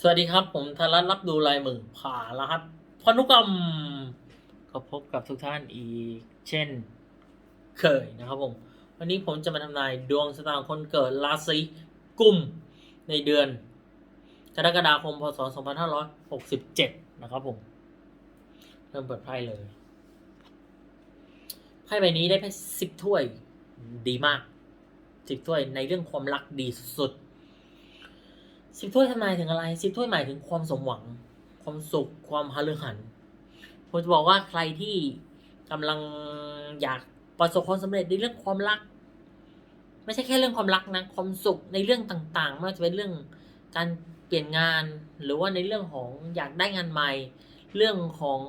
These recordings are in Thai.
สวัสดีครับ ผมธารัตน์รับดูลายมือผ่ารหัสพนุกรรมก็พบกับทุกท่านอีก เช่น เคยนะครับผมวันนี้ผมจะมาทำนายดวงชะตาคนเกิดราศีกุมในเดือนกรกฎาคมพศ 2567 นะครับผม เริ่มเปิดไพ่เลยไพ่ใบนี้ได้ไพ่สิบถ้วยดีมากสิบถ้วยในเรื่องความรักดีสุดๆ สิบถ้วยทำนายถึงอะไรสิบถ้วยหมายถึงความสมหวัง ความสุข ความฮาลือหันผมจะบอกว่าใครที่กำลังอยากประสบความสำเร็จในเรื่องความรัก ไม่ใช่แค่เรื่องความรักนะ ความสุขในเรื่องต่างๆ ไม่ว่าจะเป็นเรื่องการเปลี่ยนงาน หรือว่าในเรื่องของอยากได้งานใหม่ เรื่องของ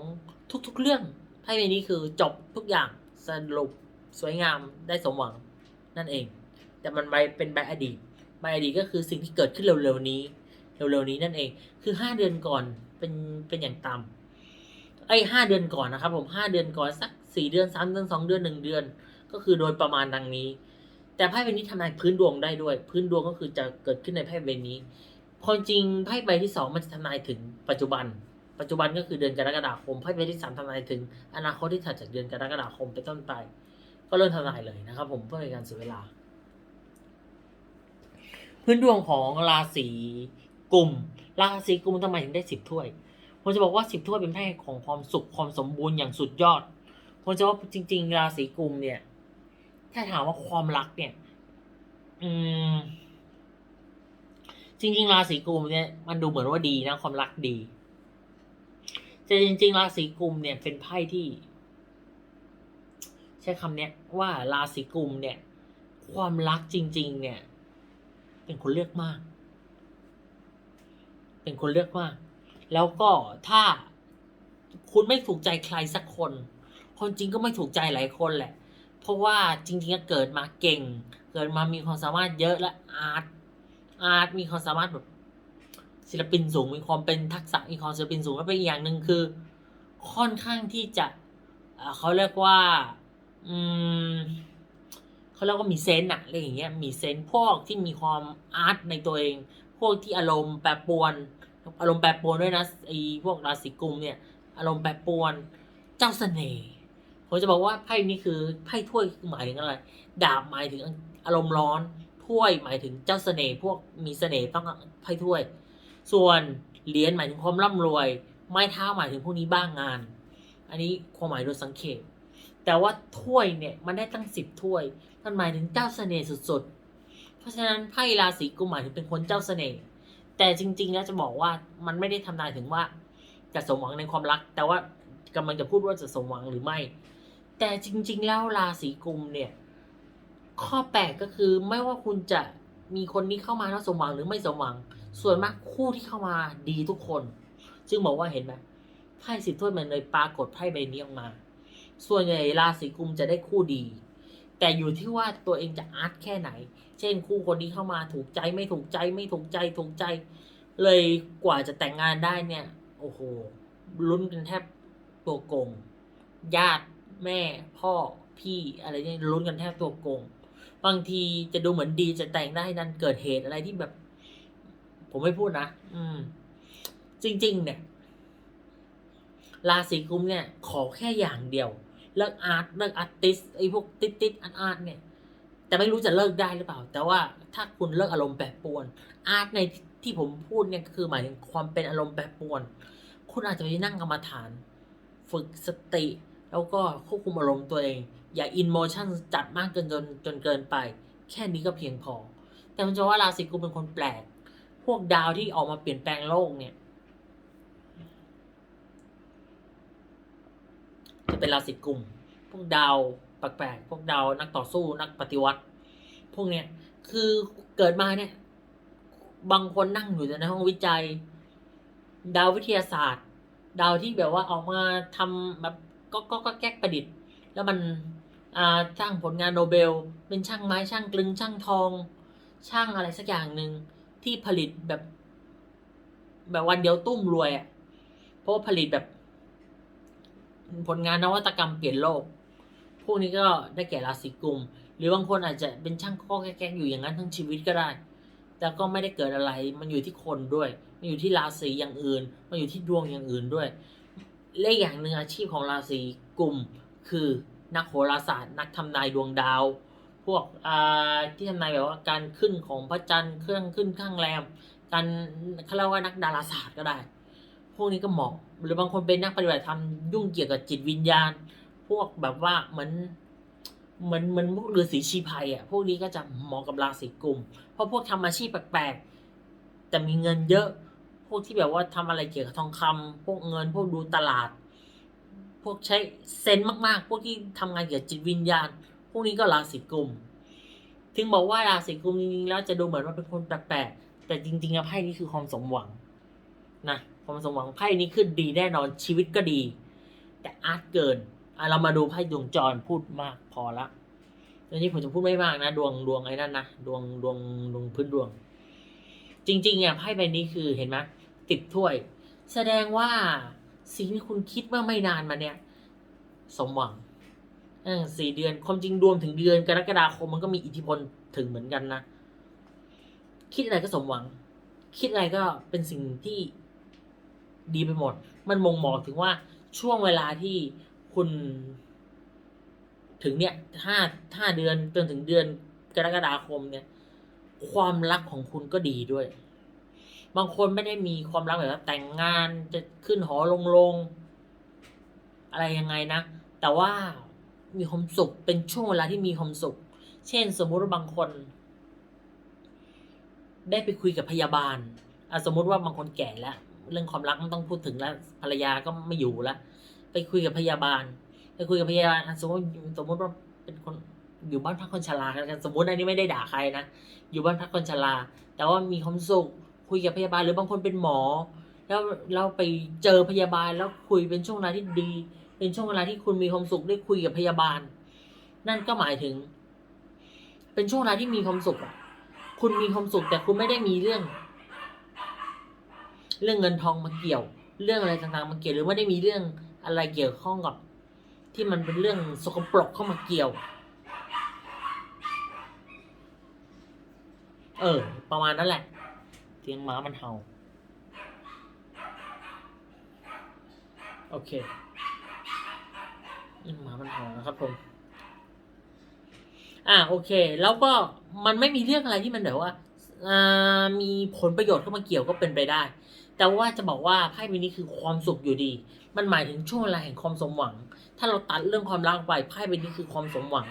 ทุกๆเรื่องไพ่ใบนี้คือจบทุกอย่างสรุปสวยงามได้สมหวังนั่นเอง แต่มันใบเป็นใบอดีต ใบอดีตก็คือสิ่งที่เกิดขึ้นเร็วๆนี้ เร็วๆนี้นั่นเอง คือห้าเดือนก่อนเป็นเป็นอย่างต่ำไอ้ห้าเดือนก่อนนะครับ ผมห้าเดือนก่อนสักสี่เดือนสามเดือนสองเดือนหนึ่งเดือน ก็คือโดยประมาณดังนี้ แต่ไพ่ใบนี้ทำนายพื้นดวงได้ด้วย พื้นดวงก็คือจะเกิดขึ้นในไพ่ใบนี้ความจริงไพ่ใบที่สองมันจะทำนายถึงปัจจุบัน ปัจจุบันก็คือเดือนกรกฎาคมไพ่ใบที่สามทำนายถึง อนาคตที่ถัดจากเดือนกรกฎาคมเป็นต้นไป ก็เริ่มทำนายเลยนะครับ ผมเพื่อเป็นการเสียเวลา พื้นดวงของราศีกุมราศีกุมทำไมถึงได้สิบถ้วยผมจะบอกว่าสิบถ้วยเป็นไพ่ของความสุขความสมบูรณ์อย่างสุดยอดผมจะว่าจริง ๆ ราศีกุมเนี่ย ถ้าถามว่าความรักเนี่ย อืม จริง ๆ ราศีกุมเนี่ย มันดูเหมือนว่าดีนะ ความรักดีแต่จริง ๆ ราศีกุมเนี่ยเป็นไพ่ที่ ใช้คำเนี้ยว่าราศีกุมเนี่ย ความรักจริง ๆ เนี่ย เป็นคนเลือกมาก เป็นคนเลือกมาก แล้วก็ถ้าคุณไม่ถูกใจใครสักคนคนจริงก็ไม่ถูกใจหลายคนแหละ เพราะว่าจริงๆเกิดมาเก่ง เกิดมามีความสามารถเยอะและอาร์ตอาร์ตมีความสามารถแบบศิลปินสูงมีความเป็นทักษะมีความศิลปินสูงแล้วเป็นอีกอย่างหนึ่งคือ ค่อนข้างที่จะเอ่อเขาเรียกว่า อืม เขาเรียกว่ามีเซนต์อะอะไรอย่างเงี้ยมีเซนต์พวกที่มีความอาร์ตในตัวเอง พวกที่อารมณ์แปรปรวน อารมณ์แปรปรวนด้วยนะไอ้พวกราศีกุมเนี่ยอารมณ์แปรปรวนเจ้าเสน่ห์ผมจะบอกว่าไพ่นี้คือไพ่ถ้วยหมายถึงอะไร ดาบหมายถึงอารมณ์ร้อนถ้วยหมายถึงเจ้าเสน่ห์พวกมีเสน่ห์ต้องไพ่ถ้วย ส่วนเหรียญหมายถึงความร่ำรวย ไม้เท้าหมายถึงพวกนี้บ้างงาน อันนี้ความหมายโดยสังเขป แต่ว่าถ้วยเนี่ยมันได้ตั้งสิบถ้วยมันหมายถึงเจ้าเสน่ห์สุดๆ เพราะฉะนั้นไพ่ราศีกุมหมายถึงเป็นคนเจ้าเสน่ห์แต่จริง ๆ แล้วจะบอกว่ามันไม่ได้ทำนายถึงว่าจะสมหวังในความรัก แต่ว่ากำลังจะพูดว่าจะสมหวังหรือไม่ แต่จริง ๆ แล้วราศีกุมเนี่ย ข้อแปลกก็คือไม่ว่าคุณจะมีคนนี้เข้ามาแล้วสมหวังหรือไม่สมหวัง ส่วนมากคู่ที่เข้ามาดีทุกคน จึงบอกว่าเห็นไหมไพ่สิบถ้วยมันเลยปรากฏไพ่ใบนี้ออกมา ส่วนใหญ่ราศีกุมจะได้คู่ดี แต่อยู่ที่ว่าตัวเองจะอาร์ตแค่ไหน เช่นคู่คนนี้เข้ามาถูกใจไม่ถูกใจไม่ถูกใจถูกใจ เลยกว่าจะแต่งงานได้เนี่ย โอ้โหลุ้นกันแทบตัวโกง ญาติแม่พ่อพี่อะไรเนี่ยลุ้นกันแทบตัวโกง บางทีจะดูเหมือนดีจะแต่งได้นันเกิดเหตุอะไรที่แบบ ผมไม่พูดนะ อืม จริง ๆ เนี่ยราศีกุมเนี่ย ขอแค่อย่างเดียว เลิกอาร์ตเลิกอาร์ติสไอ้พวกติดติดอาร์ตอาร์ตเนี่ยแต่ไม่รู้จะเลิกได้หรือเปล่า แต่ว่าถ้าคุณเลิกอารมณ์แปรปรวน อาร์ตในที่ผมพูดเนี่ยก็คือหมายถึงความเป็นอารมณ์แปรปรวน คุณอาจจะไปนั่งกรรมฐาน ฝึกสติ แล้วก็ควบคุมอารมณ์ตัวเอง อย่าอินโมชั่นจัดมากเกินจนจนเกินไป แค่นี้ก็เพียงพอ แต่ผมจะว่าราศีกุมเป็นคนแปลก พวกดาวที่ออกมาเปลี่ยนแปลงโลกเนี่ย จะเป็นราศีกลุ่ม พวกดาวแปลกๆพวกดาวนักต่อสู้นักปฏิวัติ พวกเนี้ยคือเกิดมาเนี่ย บางคนนั่งอยู่ในห้องวิจัย ดาววิทยาศาสตร์ ดาวที่แบบว่าออกมาทำแบบก็ก็ก็แก๊กประดิษฐ์ แล้วมันอ่าสร้างผลงานโนเบล เป็นช่างไม้ช่างกลึงช่างทอง ช่างอะไรสักอย่างหนึ่งที่ผลิตแบบ แบบวันเดียวตุ้มรวยอะ่ะเพราะว่าผลิตแบบ ผลงานนวัตกรรมเปลี่ยนโลก พวกนี้ก็ได้แก่ราศีกุม หรือบางคนอาจจะเป็นช่างข้อแก๊กอยู่อย่างนั้นทั้งชีวิตก็ได้ แต่ก็ไม่ได้เกิดอะไร มันอยู่ที่คนด้วย มันอยู่ที่ราศีอย่างอื่น มันอยู่ที่ดวงอย่างอื่นด้วย และอย่างหนึ่งอาชีพของราศีกลุ่มคือนักโหราศาสตร์ นักทำนายดวงดาว พวกที่ทำนายแบบว่าการขึ้นของพระจันทร์เครื่องขึ้นข้างแรม การเขาเรียกว่านักดาราศาสตร์ก็ได้ พวกนี้ก็เหมาะ หรือบางคนเป็นนักปฏิบัติธรรมยุ่งเกี่ยวกับจิตวิญญาณ พวกแบบว่าเหมือนเหมือนเหมือนพวกฤาษีชีภัยอะพวกนี้ก็จะเหมาะกับราศีกุมเพราะพวกทำอาชีพแปลกๆแต่มีเงินเยอะ พวกที่แบบว่าทำอะไรเกี่ยวกับทองคำพวกเงินพวกดูตลาด พวกใช้เซนมากๆ พวกที่ทำงานเกี่ยวกับจิตวิญญาณ พวกนี้ก็ราศีกุมถึงบอกว่าราศีกุมจริงๆแล้วจะดูเหมือนว่าเป็นคนแปลกๆแต่จริงๆแล้วไพ่นี้คือความสมหวังนะ ความสมหวังไพ่นี้ขึ้นดีแน่นอนชีวิตก็ดี แต่อาร์ตเกินอะเรามาดูไพ่ดวงจรพูดมากพอละอันนี้ผมจะพูดไม่มากนะ ดวงดวงไอ้นั่นนะดวงดวงดวงพื้นดวง จริงๆอะไพ่ใบนี้คือเห็นไหมติดถ้วย แสดงว่าสิ่งที่คุณคิดเมื่อไม่นานมาเนี่ย สมหวังอสี่เดือนความจริงรวมถึงเดือนกรกฎาคมมันก็มีอิทธิพลถึงเหมือนกันนะ คิดอะไรก็สมหวัง คิดอะไรก็เป็นสิ่งที่ ดีไปหมด มันมงบอกถึงว่าช่วงเวลาที่คุณถึงเนี่ยห้าห้าเดือนจนถึงเดือนกรกฎาคมเนี่ย ความรักของคุณก็ดีด้วย บางคนไม่ได้มีความรักแบบว่าแต่งงานจะขึ้นหอลงลง อะไรยังไงนะ แต่ว่ามีความสุขเป็นช่วงเวลาที่มีความสุข เช่น สมมุติว่าบางคน ได้ไปคุยกับพยาบาลอสมมุติว่าบางคนแก่แล้ว เรื่องความรักไม่ต้องพูดถึงแล้วภรรยาก็ไม่อยู่แล้วไปคุยกับพยาบาล ไปคุยกับพยาบาลอะสมมติสมมติว่าเป็นคนอยู่บ้านพักคนชรากันสมมติอันนี้ไม่ได้ด่าใครนะอยู่บ้านพักคนชราแต่ว่ามีความสุขคุยกับพยาบาลหรือบางคนเป็นหมอ แล้วเราไปเจอพยาบาลแล้วคุยเป็นช่วงเวลาที่ดี เป็นช่วงเวลาที่คุณมีความสุขได้คุยกับพยาบาล นั่นก็หมายถึง เป็นช่วงเวลาที่มีความสุขอะคุณมีความสุขแต่คุณไม่ได้มีเรื่อง เรื่องเงินทองมาเกี่ยว เรื่องอะไรต่างๆมาเกี่ยวหรือไม่ได้มีเรื่องอะไรเกี่ยวข้องกับ ที่มันเป็นเรื่องสกปรกเข้ามาเกี่ยว เออ ประมาณนั้นแหละเสียงหมามันเห่า โอเคมหมามันเห่านะครับผมอ่าโอเค แล้วก็มันไม่มีเรื่องอะไรที่มันแบบว่าอ่ามีผลประโยชน์เข้ามาเกี่ยวก็เป็นไปได้ แต่ว่าจะบอกว่าไพ่ใบนี้คือความสุขอยู่ดี มันหมายถึงช่วงเวลาแห่งความสมหวัง ถ้าเราตัดเรื่องความรักไปไพ่ใบนี้คือความสมหวัง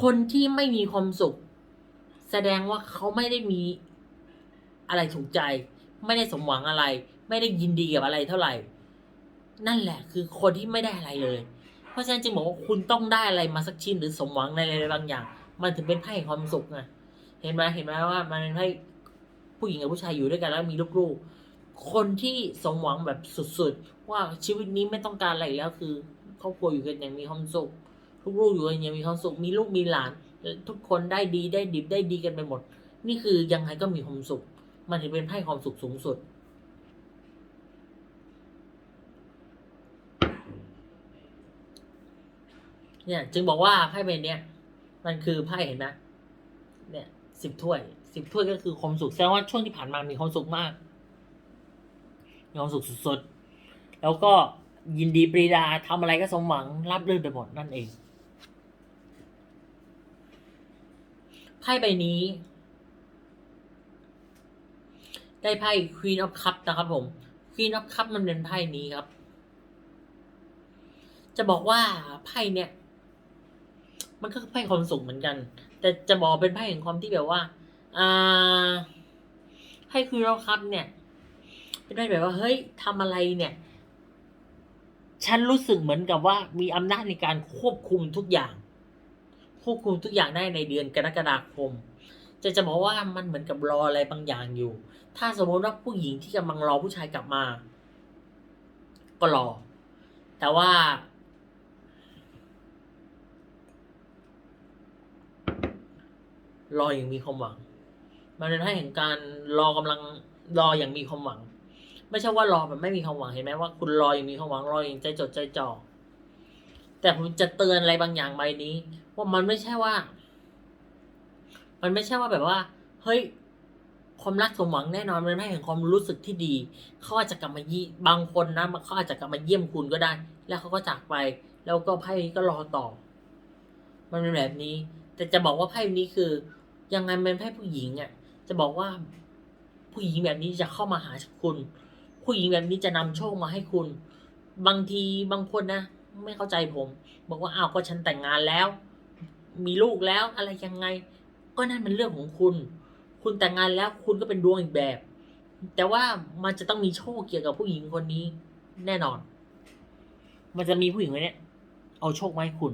คนที่ไม่มีความสุข แสดงว่าเขาไม่ได้มีอะไรถูกใจ ไม่ได้สมหวังอะไร ไม่ได้ยินดีกับอะไรเท่าไหร่ นั่นแหละคือคนที่ไม่ได้อะไรเลย เพราะฉะนั้นจึงบอกว่าคุณต้องได้อะไรมาสักชิ้นหรือสมหวังในอะไรบางอย่าง มันถึงเป็นไพ่แห่งความสุขไงเห็นไหมเห็นไหมว่ามันเป็นไพ่ผู้หญิงกับผู้ชายอยู่ด้วยกันแล้วมีลูกๆ คนที่สมหวังแบบสุดๆ ว่าชีวิตนี้ไม่ต้องการอะไรแล้วคือครอบครัวอยู่กันอย่างมีความสุขลูกๆอยู่กันอย่างมีความสุขมีลูกมีหลาน ทุกคนได้ดีได้ดิบได้ดีกันไปหมด นี่คือยังไงก็มีความสุข มันถึงเป็นไพ่ความสุขสูงสุดเนี่ยจึงบอกว่าไพ่ใบนี้ยมันคือไพ่เห็นไหมเนี่ยสิบถ้วยสิบถ้วยก็คือความสุขแสดงว่าช่วงที่ผ่านมามีความสุขมาก มีความสุขสุดๆ แล้วก็ยินดีปรีดาทำอะไรก็สมหวังรับรื่นไปหมดนั่นเองไพ่ใบนี้ ได้ไพ่ Queen of Cup นะครับผม Queen of Cup มันเป็นไพ่นี้ครับ จะบอกว่าไพ่เนี่ย มันก็ไพ่ความสุขเหมือนกัน แต่จะบอกเป็นไพ่แห่งความที่แบบว่า อ่าไพ่คุยเราครับเนี่ย เป็นไพ่แบบว่าเฮ้ยทำอะไรเนี่ย ฉันรู้สึกเหมือนกับว่า มีอำนาจในการควบคุมทุกอย่าง ควบคุมทุกอย่างได้ในเดือนกรกฎาคม จะจะบอกว่ามันเหมือนกับรออะไรบางอย่างอยู่ ถ้าสมมติว่าผู้หญิงที่กำลังรอผู้ชายกลับมา ก็รอ แต่ว่ารออย่างมีความหวัง มันเป็นให้แห่งการรอกำลังรออย่างมีความหวัง ไม่ใช่ว่ารอแบบไม่มีความหวังเห็นไหมว่า คุณรออย่างมีความหวังรออย่างใจจดใจจ่อแต่ผมจะเตือนอะไรบางอย่างใบนี้ ว่ามันไม่ใช่ว่า มันไม่ใช่ว่าแบบว่า เฮ้ย ความรักสมหวังแน่นอนเป็นไพ่แห่งความรู้สึกที่ดีเขาอาจจะกลับมายี่บางคนนะเขาอาจจะกลับมาเยี่ยมคุณก็ได้ แล้วเขาก็จากไป แล้วก็ไพ่นี้ก็รอต่อ มันเป็นแบบนี้ แต่จะบอกว่าไพ่นี้คือ ยังไงเป็นไพ่ผู้หญิงอะ จะบอกว่าผู้หญิงแบบนี้จะเข้ามาหาคุณ ผู้หญิงแบบนี้จะนำโชคมาให้คุณ บางทีบางคนนะ ไม่เข้าใจผม บอกว่าอ้าวก็ฉันแต่งงานแล้ว มีลูกแล้วอะไรยังไง ก็นั่นเป็นเรื่องของคุณ คุณแต่งงานแล้วคุณก็เป็นดวงอีกแบบ แต่ว่ามันจะต้องมีโชคเกี่ยวกับผู้หญิงคนนี้ แน่นอน มันจะมีผู้หญิงคนนี้เอาโชคมาให้คุณ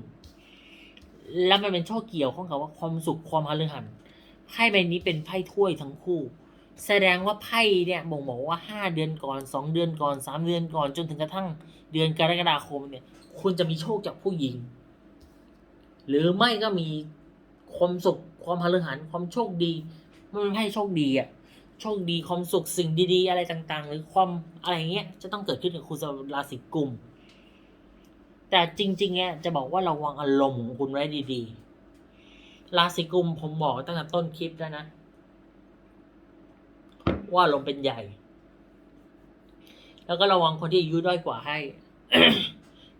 แล้วมันเป็นโชคเกี่ยวข้องกับว่าความสุขความพฤหันไพ่ใบนี้เป็นไพ่ถ้วยทั้งคู่ แสดงว่าไพ่เนี่ยบ่งบอกว่าห้าเดือนก่อนสองเดือนก่อนสามเดือนก่อนจนถึงกระทั่งเดือนกรกฎาคมเนี่ย คุณจะมีโชคจากผู้หญิง หรือไม่ก็มีความสุขความพฤหันความโชคดี มันเป็นไพ่โชคดีอะโชคดีความสุขสิ่งดีๆ อะไรต่างๆ หรือความอะไรเงี้ยจะต้องเกิดขึ้นกับคุณสำหรับราศีกุมแต่จริงๆเนี่ยจะบอกว่าระวังอารมณ์ของคุณไว้ดีๆ ราศีกุมผมบอกตั้งแต่ต้นคลิปแล้วนะ ว่าลมเป็นใหญ่ แล้วก็ระวังคนที่อายุน้อยกว่าให้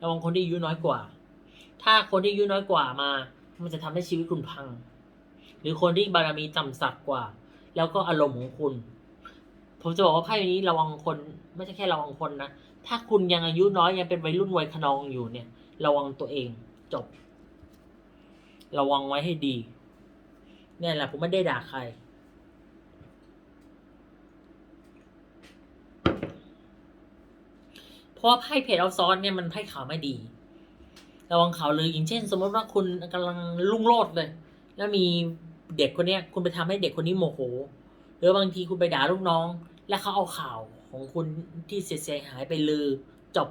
ระวังคนที่อายุน้อยกว่า ถ้าคนที่อายุน้อยกว่ามา มันจะทำให้ชีวิตคุณพัง หรือคนที่บารมีต่ำสักกว่า แล้วก็อารมณ์ของคุณ ผมจะบอกว่าไพ่นี้ระวังคน ไม่ใช่แค่ระวังคนนะ ถ้าคุณยังอายุน้อยยังเป็นวัยรุ่นวัยขนองอยู่เนี่ย ระวังตัวเองจบ ระวังไว้ให้ดีเนี่ยแหละผมไม่ได้ด่าใคร เพ ราะว่าไพ่เพจเอาซอนเนี่ยมันไพ่ข่าวไม่ดีระวังข่าวเลยอย่างเช่น สมมติว่าคุณกำลังลุ่งโลดเลย แล้วมีเด็กคนเนี้ย คุณไปทำให้เด็กคนนี้โมโห หรือบางทีคุณไปด่าลูกน้อง แล้วเขาเอาข่าวของคุณที่เสียหายไปลือจบ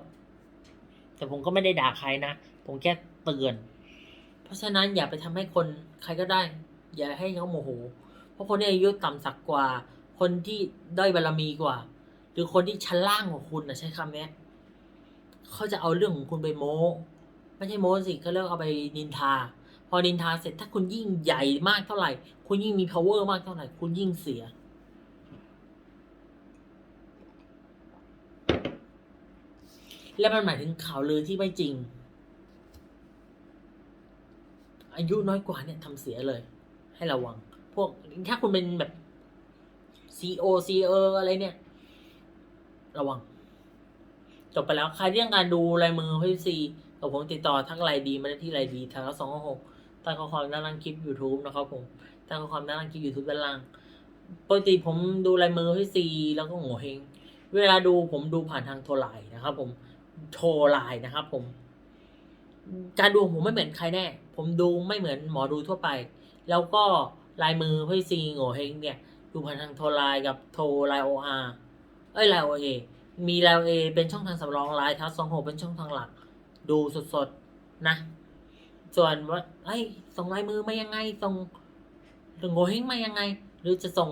แต่ผมก็ไม่ได้ด่าใครนะ ผมแค่เตือน เพราะฉะนั้นอย่าไปทำให้คนใครก็ได้ อย่าให้เขาโมโห เพราะคนที่อายุต่ำสักกว่า คนที่ด้อยบารมีกว่า หรือคนที่ชั้นล่างกว่าคุณนะใช้คำนี้ เขาจะเอาเรื่องของคุณไปโม้ไม่ใช่โม้สิเขาเรียกเอาไปนินทา พอนินทาเสร็จถ้าคุณยิ่งใหญ่มากเท่าไหร่ คุณยิ่งมี power มากเท่าไหร่ คุณยิ่งเสีย และมันหมายถึงข่าวลือที่ไม่จริง อายุน้อยกว่าเนี่ยทำเสียเลย ให้ระวัง พวกถ้าคุณเป็นแบบ CO CEO อะไรเนี่ย ระวัง จบไปแล้วใครที่ต้องการดูลายมือพี่ซีกับผมติดต่อทักไลน์ดีมาได้ที่ไลน์ดีทางสองหกใต้ข้อความด้านล่างคลิป YouTube นะครับผมใต้ข้อความด้านล่างคลิป YouTube ด้านล่างปกติผมดูลายมือพี่ซีแล้วก็โง่เฮงเวลาดูผมดูผ่านทางโทรไลน์นะครับ ผมโทรไลน์นะครับผมการดูผมไม่เหมือนใครแน่ ผมดูไม่เหมือนหมอดูทั่วไป แล้วก็ลายมือพี่ซีโง่เฮงเนี่ย ดูผ่านทางโทรไลน์กับโทรไลน์โออาร์เอ้ยไลน์โอเอ มีไลน์โอเอเป็นช่องทางสำรองไลน์ทัสสองหกเป็นช่องทางหลัก ดูสดๆนะ ส่วนว่าเอ้ยส่งลายมือมายังไงส่งส่งโงเฮงมายังไง หรือจะส่ง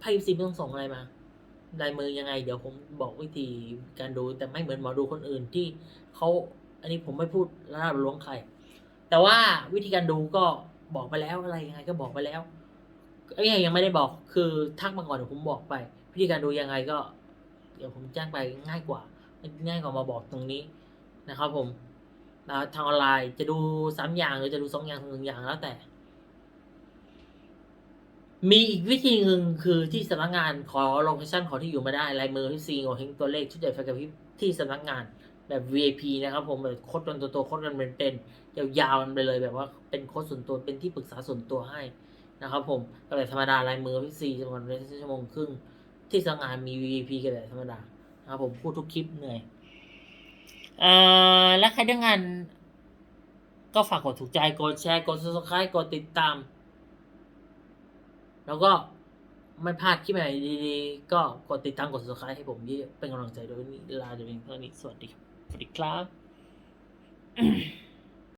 ไพ่ซีต้องส่งอะไรมาลายมือยังไง เดี๋ยวผมบอกวิธีการดูแต่ไม่เหมือนหมอดูคนอื่นที่เขาอันนี้ผมไม่พูดระดับล้วงใคร แต่ว่าวิธีการดูก็บอกไปแล้วอะไรยังไงก็บอกไปแล้วไอ้ยังไม่ได้บอกคือทักมาก่อนเดี๋ยวผมบอกไป วิธีการดูยังไงก็ ดี๋ยวผมแจ้งไปง่ายกว่า ง่ายกว่ามาบอกตรงนี้นะครับ ผมแล้วทางออนไลน์จะดูสามอย่างหรือจะดูสองอย่างหนึ่งอย่างแล้วแต่ มีอีกวิธีหนึ่งคือที่สำนักงานขอโลเคชั่นขอที่อยู่มาได้ลายมือที่ซีโงเฮงตัวเลขชุดใหญ่ไฟกระพริบที่สำนักงานแบบ VIP นะครับผมแบบโค้ดตัวตัวโค้ดกันเป็นเต็นยาวๆกันไปเลยแบบว่าเป็นโค้ดส่วนตัวเป็นที่ปรึกษาส่วนตัวให้นะครับผมแบบธรรมดาลายมือพี่ซีจำนวนชั่วโมงครึ่ง ที่สำนักงานมี VIP กันแบบธรรมดาครับผมพูดทุกคลิปเหนื่อยอ่าและใครต้งงานก็ฝากกดถูกใจ กดแชร์ กด subscribe กดติดตาม แล้วก็ไม่พลาดคลิปใหม่ดีๆ ก็กดติดตามกด subscribe ให้ผมเยอะเป็นกำลังใจด้วยนี่ลาจะเป็นเท่านี้สวัสดีครับสวัสดีครับ